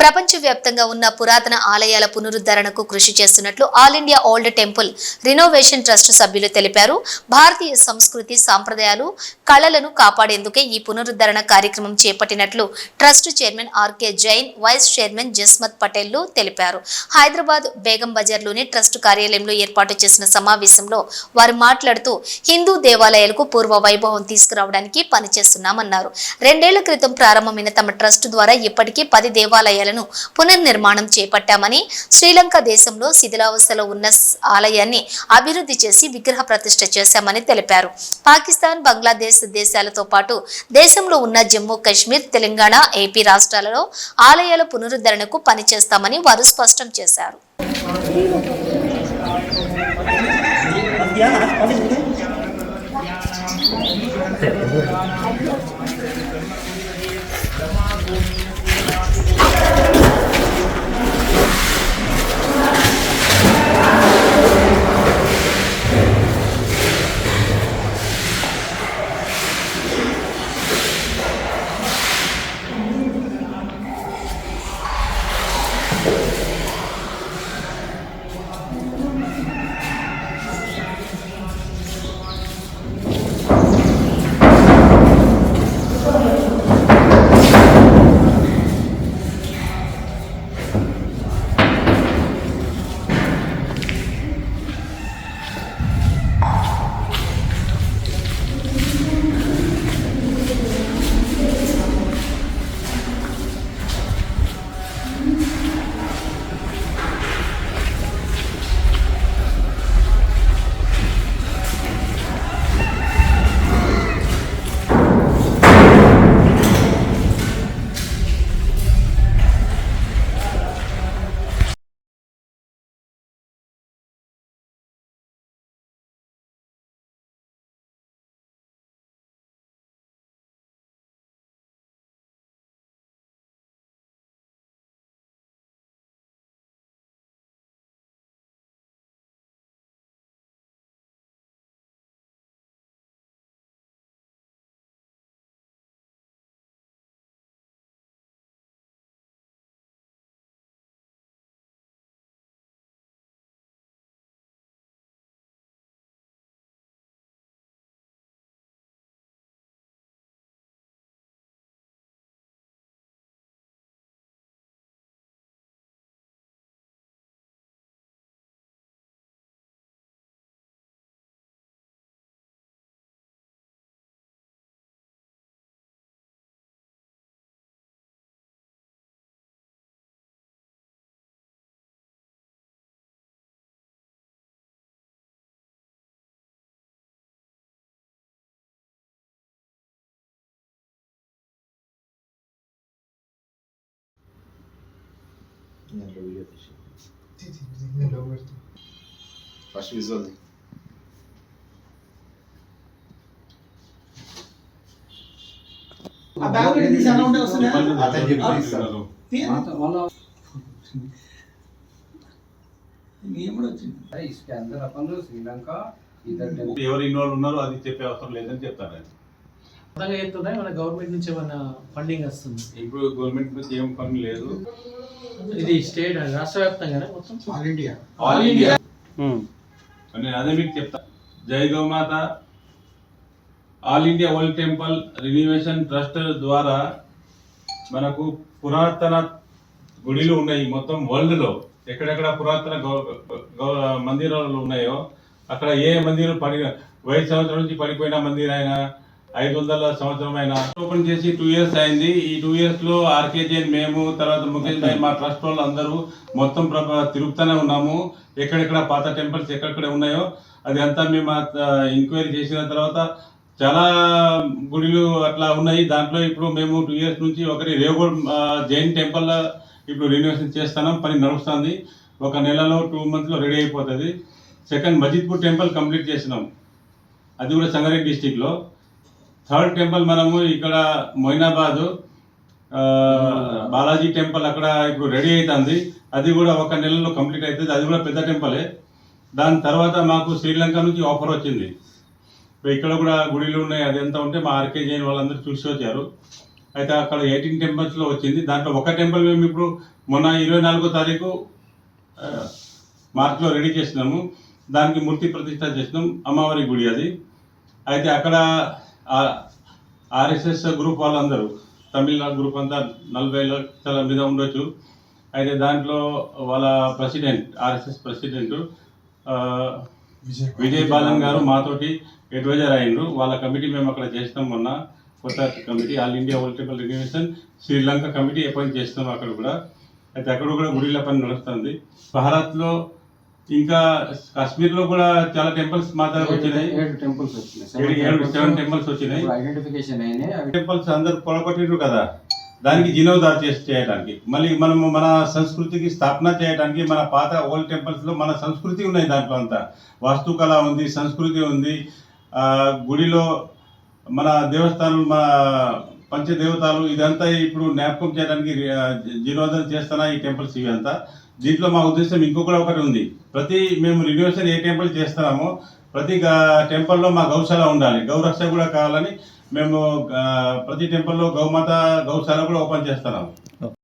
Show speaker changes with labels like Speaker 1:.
Speaker 1: ప్రపంచవ్యాప్తంగా ఉన్న పురాతన ఆలయాల పునరుద్ధరణకు కృషి చేస్తున్నట్లు all India old temple renovation trust సభ్యులు తెలిపారు. భారతీయ సంస్కృతి సాంప్రదాయాలు కళలను కాపాడేందుకే ఈ పునరుద్ధరణ కార్యక్రమం చేపట్టినట్లు trust chairman RK Jain vice chairman Jasmat పటేల్లు తెలిపారు. హైదరాబాద్ బేగం బజార్లోని ట్రస్ట్ కార్యాలయంలో ఏర్పాటు చేసిన సమావేశంలో వారు మాట్లాడుతూ హిందూ దేవాలయాలకు పూర్వ వైభవం తీసుకురావడానికి పనిచేస్తున్నామన్నారు. రెండేళ్ళ క్రితం ప్రారంభమైన తమ ట్రస్ట్ ద్వారా ఇప్పటికీ పది ఆలయాలను పునర్నిర్మాణం చేపట్టామని శ్రీలంక దేశంలో శిథిలావస్థలో ఉన్న ఆలయాన్ని అభివృద్ధి చేసి విగ్రహ ప్రతిష్ట చేశామని తెలిపారు. పాకిస్తాన్ బంగ్లాదేశ్ దేశాలతో పాటు దేశంలో ఉన్న జమ్మూ కాశ్మీర్ తెలంగాణ ఏపీ రాష్ట్రాలలో ఆలయాల పునరుద్ధరణకు పనిచేస్తామని వారు స్పష్టం చేశారు.
Speaker 2: వచ్చింది దాంట్లో వీడియో తీసి
Speaker 3: నేను లోపు పెడతాను
Speaker 2: ఫస్ట్ విజువల్
Speaker 3: ఆ బ్యాగ్ పెట్టి తీసి అలా ఉంటే
Speaker 2: అతను చెప్పి ఇస్తాను
Speaker 3: వస్తున్నాయా నేను కూడా వచ్చింది
Speaker 4: అరే ఇసుక అందరు అప్పంలో
Speaker 5: ఎవరు ఇన్వాల్వ్ ఉన్నారో అది చెప్పే అవసరం లేదని చెప్తారు
Speaker 6: మన గవర్నమెంట్ నుంచి ఏమైనా ఫండింగ్ వస్తుంది?
Speaker 5: ఇప్పుడు గవర్నమెంట్ నుంచి ఏం ఫండ్ లేదు.
Speaker 6: ఇది స్టేట్ రాష్ట్ర వ్యాప్తంగానే? మొత్తం
Speaker 3: ఆల్ ఇండియా
Speaker 5: ఆల్ ఇండియా నేను అదే మీకు చెప్తా. జై గోమాత. All India world temple renovation trust ద్వారా మనకు పురాతన గుడిలు ఉన్నాయి మొత్తం వరల్డ్లో. ఎక్కడెక్కడ పురాతన మందిరాలు ఉన్నాయో అక్కడ ఏ మందిరం పడి వెయ్యి సంవత్సరం నుంచి పడిపోయిన మందిరం అయినా ఐదు వందల సంవత్సరం ఓపెన్ చేసి టూ ఇయర్స్ అయింది. ఈ టూ ఇయర్స్లో ఆర్కేజీ మేము తర్వాత ముఖేష్ భాయ్ మా ట్రస్ట్ వాళ్ళు అందరూ మొత్తం తిరుగుతూనే ఉన్నాము. ఎక్కడెక్కడ పాత టెంపుల్స్ ఎక్కడెక్కడ ఉన్నాయో అది అంతా మేము ఎంక్వైరీ చేసిన తర్వాత చాలా గుడిలు అట్లా ఉన్నాయి. దాంట్లో ఇప్పుడు మేము టూ ఇయర్స్ నుంచి ఒకరి రేగోడ్ జైన్ టెంపుల్ ఇప్పుడు రినోవేషన్ చేస్తున్నాం. పని నడుస్తుంది. ఒక నెలలో టూ మంత్స్లో రెడీ అయిపోతుంది. సెకండ్ మజిద్పూర్ టెంపుల్ కంప్లీట్ చేసినాం. అది కూడా సంగారెడ్డి డిస్టిక్లో థర్డ్ టెంపుల్ మనము ఇక్కడ మొయినాబాద్ బాలాజీ టెంపుల్ అక్కడ ఇప్పుడు రెడీ అవుతుంది అది కూడా ఒక నెలలో కంప్లీట్ అవుతుంది అది కూడా పెద్ద టెంపులే. దాని తర్వాత మాకు శ్రీలంక నుంచి ఆఫర్ వచ్చింది. ఇక్కడ కూడా గుడిలు ఉన్నాయి అది ఎంత ఉంటే మా ఆర్కే జైన్ వాళ్ళందరూ చూసి వచ్చారు. అయితే అక్కడ ఎయిటీన్ టెంపుల్స్లో వచ్చింది. దాంట్లో ఒక టెంపుల్ మేము ఇప్పుడు మొన్న ఇరవై నాలుగో తారీఖు మార్చిలో రెడీ చేసినాము. దానికి మూర్తి ప్రతిష్ట చేసినాం. అమ్మవారి గుడి అది. అయితే అక్కడ ఆర్ఎస్ఎస్ గ్రూప్ వాళ్ళందరూ తమిళనాడు గ్రూప్ అంతా నలభై లక్షల మీద ఉండొచ్చు. అయితే దాంట్లో వాళ్ళ president RSS president Vijay Balan గారు మాతోటి అడ్వైజర్ అయ్యిండ్రు. వాళ్ళ కమిటీ మేము అక్కడ చేసినాం మొన్న. కొత్త committee all India political reservation Sri Lanka committee appoint చేస్తున్నాం అక్కడ కూడా. అయితే అక్కడ కూడా గుడిల పని నడుస్తుంది. భారత్లో ఇంకా కాశ్మీర్లో కూడా చాలా టెంపుల్స్ మా దగ్గర వచ్చినాయి.
Speaker 4: ఏడు టెంపుల్స్ వచ్చినాయి.
Speaker 5: ఏడు- సెవెన్ టెంపుల్స్ వచ్చినాయి.
Speaker 4: ఐడెంటిఫికేషన్ అయినాయి. అవి
Speaker 5: టెంపుల్స్ అందరు పొలగొట్టిండ్రు కదా. దానికి జీర్ణోద్ధార చేసి చేయడానికి. మళ్ళీ మనము మన సంస్కృతికి స్థాపన చేయడానికి మన పాత ఓల్డ్ టెంపుల్స్లో మన సంస్కృతి ఉన్నాయి దాంట్లో అంతా. వాస్తుకళ ఉంది సంస్కృతి ఉంది. ఆ, గుడిలో మన దేవస్థానం మన పంచదేవతాలు ఇదంతా ఇప్పుడు జ్ఞాపకం చేయడానికి ఆ, జీర్ణోద్ధరణ చేస్తున్నా ఈ టెంపుల్స్ ఇవి అంతా దీంట్లో మా ఉద్దేశం ఇంకొకటి ఒకటి ఉంది. ప్రతి మేము రినోవేషన్ ఏ టెంపుల్ చేస్తున్నామో ప్రతి టెంపుల్లో మా గౌశాల ఉండాలి. గౌరక్ష కూడా కావాలని మేము ప్రతి టెంపుల్లో గౌమాత గౌశాల కూడా ఓపెన్ చేస్తున్నాము.